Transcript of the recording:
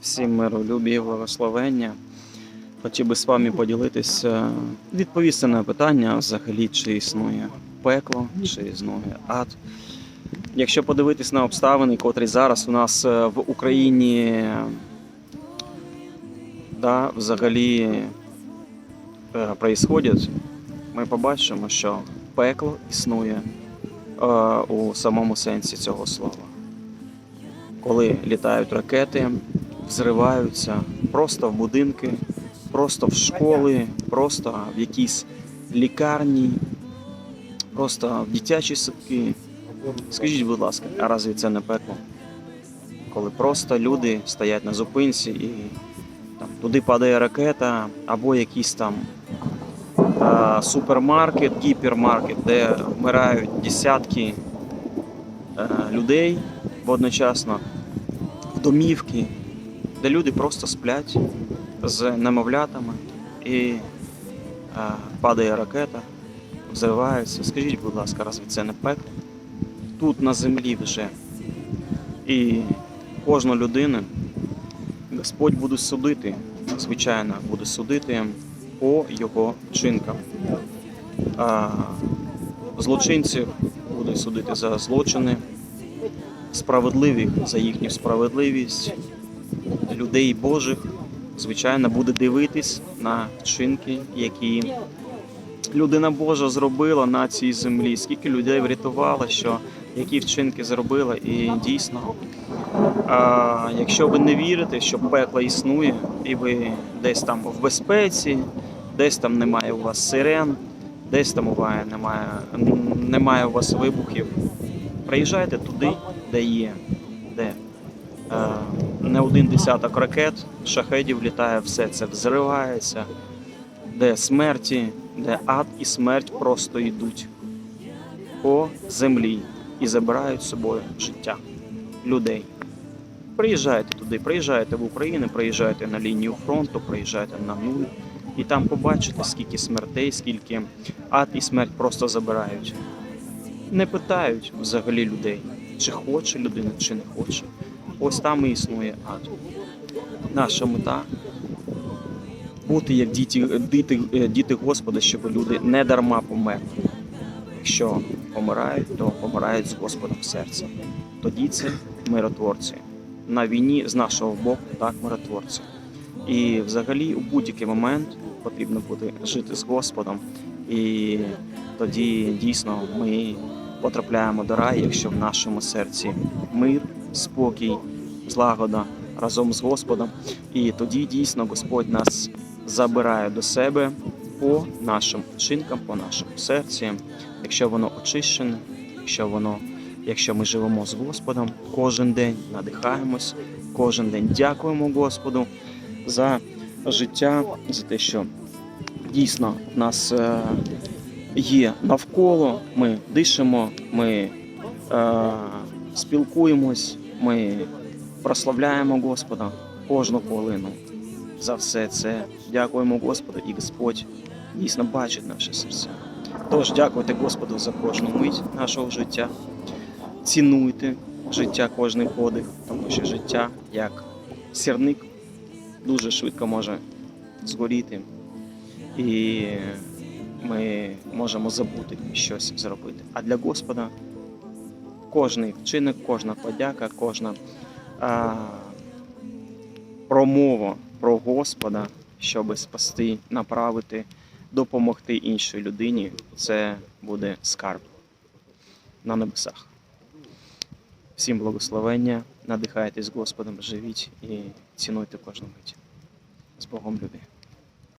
Всім миролюбі і благословення. Хотів би з вами поділитися, відповісти на питання взагалі, чи існує пекло, чи існує ад. Якщо подивитись на обставини, котрі зараз у нас е, в Україні да, взагалі е, ми побачимо, що пекло існує е, у самому сенсі цього слова. Коли літають ракети, взриваються просто в будинки, просто в школи, просто в якісь лікарні, просто в дитячі садки. Скажіть, будь ласка, а разві це не пекло? Коли просто люди стоять на зупинці і там, туди падає ракета, або якийсь там а, супермаркет, гіпермаркет, де вмирають десятки е, людей водночасно, в домівки, де люди просто сплять з немовлятами і е, падає ракета, взривається. Скажіть, будь ласка, разві це не пекло? Тут на землі вже. І кожну людину Господь буде судити, звичайно, буде судити по його вчинкам. А злочинців буде судити за злочини, справедливих за їхню справедливість, людей Божих, звичайно, буде дивитись на вчинки, які людина Божа зробила на цій землі, скільки людей врятувала, що які вчинки зробила, і дійсно, а, якщо ви не вірите, що пекло існує, і ви десь там в безпеці, десь там немає у вас сирен, десь там немає, немає у вас вибухів, приїжджайте туди, де є, де е, не один десяток ракет, шахедів літає, все це взривається, де смерті, де ад і смерть просто йдуть по землі і забирають з собою життя людей. Приїжджайте туди, приїжджайте в Україну, приїжджайте на лінію фронту, приїжджайте на нуль, і там побачите, скільки смертей, скільки ад і смерть просто забирають. Не питають взагалі людей, чи хоче людина, чи не хоче. Ось там і існує ад. Наша мета бути як діти, діти, е, діти Господа, щоб люди не дарма померли. Якщо помирають, то помирають з Господом в серці. Тоді це миротворці. На війні з нашого боку так миротворці. І взагалі у будь-який момент потрібно буде жити з Господом. І тоді дійсно ми потрапляємо до раю, якщо в нашому серці мир, спокій, злагода разом з Господом. І тоді дійсно Господь нас забирає до себе по нашим вчинкам, по нашому серці, якщо воно очищене, якщо воно, якщо ми живемо з Господом кожен день, надихаємось, кожен день дякуємо Господу за життя, за те, що дійсно в нас е, є навколо, ми дишимо, ми е, спілкуємось, ми прославляємо Господа кожну хвилину. За все це дякуємо Господу, і Господь дійсно бачить наші серця. Тож дякуйте Господу за кожну мить нашого життя. Цінуйте життя кожний подих, тому що життя як сірник дуже швидко може згоріти. І ми можемо забути щось зробити. А для Господа кожний вчинок, кожна подяка, кожна а, промова про Господа, щоб спасти, направити, допомогти іншій людині, це буде скарб на небесах. Всім благословення, надихайтесь Господом, живіть і цінуйте кожну мить. З Богом любі.